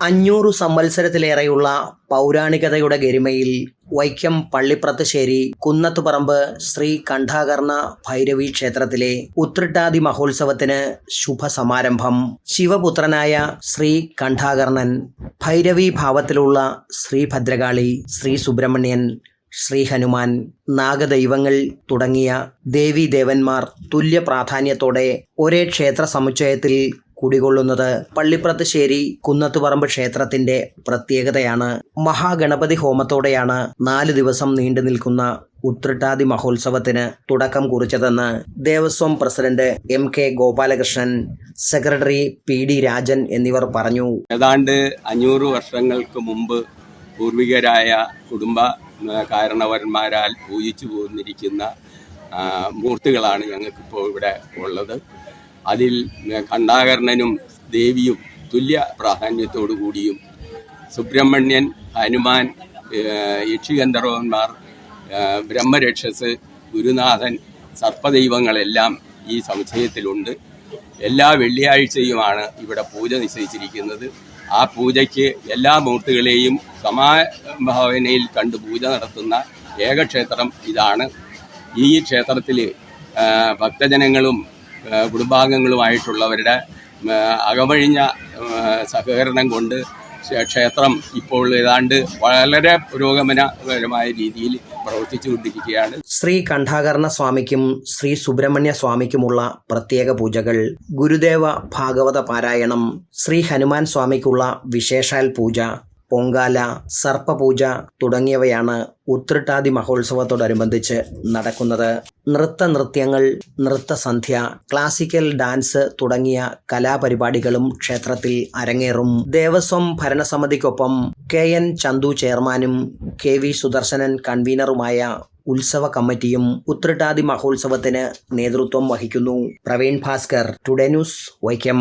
അഞ്ഞൂറു സംവത്സരത്തിലേറെയുള്ള പൗരാണികതയുടെ ഗരിമയിൽ വൈക്കം പള്ളിപ്രത്തശ്ശേരി കുന്നത്തുപറമ്പ് ശ്രീ കണ്ഠാകർണ ഭൈരവി ക്ഷേത്രത്തിലെ ഉത്രട്ടാതി മഹോത്സവത്തിന് ശുഭസമാരംഭം. ശിവപുത്രനായ ശ്രീ കണ്ഠാകർണൻ ഭൈരവി ഭാവത്തിലുള്ള ശ്രീ ഭദ്രകാളി ശ്രീ സുബ്രഹ്മണ്യൻ ശ്രീ ഹനുമാൻ നാഗദൈവങ്ങൾ തുടങ്ങിയ ദേവീദേവന്മാർ തുല്യ പ്രാധാന്യത്തോടെ ഒരേ ക്ഷേത്ര സമുച്ചയത്തിൽ കുടികൊള്ളുന്നത്. പള്ളിപ്രത്തുശ്ശേരി കുന്നത്തുപറമ്പ് ക്ഷേത്രത്തിന്റെ പ്രത്യേകതയാണ്. മഹാഗണപതി ഹോമത്തോടെയാണ് നാല് ദിവസം നീണ്ടു നിൽക്കുന്ന ഉത്രട്ടാതി മഹോത്സവത്തിന് തുടക്കം കുറിച്ചതെന്ന് Devaswom president M K Gopalakrishnan secretary P D Rajan എന്നിവർ പറഞ്ഞു. ഏതാണ്ട് അഞ്ഞൂറ് വർഷങ്ങൾക്ക് മുമ്പ് പൂർവികരായ കുടുംബ കാരണവന്മാരാൽ പൂജിച്ചു പോന്നിരിക്കുന്ന മൂർത്തികളാണ് ഞങ്ങൾക്കിപ്പോൾ ഇവിടെ ഉള്ളത്. അതിൽ കണ്ടാകരണനും ദേവിയും തുല്യ പ്രാധാന്യത്തോടു കൂടിയും സുബ്രഹ്മണ്യൻ ഹനുമാൻ യക്ഷിഗന്ധർവന്മാർ ബ്രഹ്മരക്ഷസ് ഗുരുനാഥൻ സർപ്പദൈവങ്ങളെല്ലാം ഈ സമുച്ചയത്തിലുണ്ട്. എല്ലാ വെള്ളിയാഴ്ചയുമാണ് ഇവിടെ പൂജ നിശ്ചയിച്ചിരിക്കുന്നത്. ആ പൂജയ്ക്ക് എല്ലാ മൂർത്തികളെയും സമാഭാവനയിൽ കണ്ട് പൂജ നടത്തുന്ന ഏകക്ഷേത്രം ഇതാണ്. ഈ ക്ഷേത്രത്തിൽ ഭക്തജനങ്ങളും കുടുംബാംഗങ്ങളുമായിട്ടുള്ളവരുടെ അകമഴിഞ്ഞ സഹകരണം കൊണ്ട് ക്ഷേത്രം ഇപ്പോൾ ഏതാണ്ട് വളരെ പുരോഗമനപരമായ രീതിയിൽ പ്രവർത്തിച്ചുകൊണ്ടിരിക്കുകയാണ്. ശ്രീ കണ്ഠാകർണ സ്വാമിക്കും ശ്രീ സുബ്രഹ്മണ്യ സ്വാമിക്കുമുള്ള പ്രത്യേക പൂജകൾ ഗുരുദേവ ഭാഗവത പാരായണം ശ്രീ ഹനുമാൻ സ്വാമിക്കുള്ള വിശേഷാൽ പൂജ പൊങ്കാല സർപ്പപൂജ തുടങ്ങിയവയാണ് ഉത്രട്ടാതി മഹോത്സവത്തോടനുബന്ധിച്ച് നടക്കുന്നത്. നൃത്ത നൃത്യങ്ങൾ നൃത്തസന്ധ്യ ക്ലാസിക്കൽ ഡാൻസ് തുടങ്ങിയ കലാപരിപാടികളും ക്ഷേത്രത്തിൽ അരങ്ങേറും. ദേവസ്വം ഭരണസമിതിക്കൊപ്പം കെ എൻ ചന്തു ചെയർമാനും കെ വി സുദർശനൻ കൺവീനറുമായ ഉത്സവ കമ്മിറ്റിയും ഉത്രട്ടാതി മഹോത്സവത്തിന് നേതൃത്വം വഹിക്കുന്നു. Praveen Bhaskar today news Vaikom.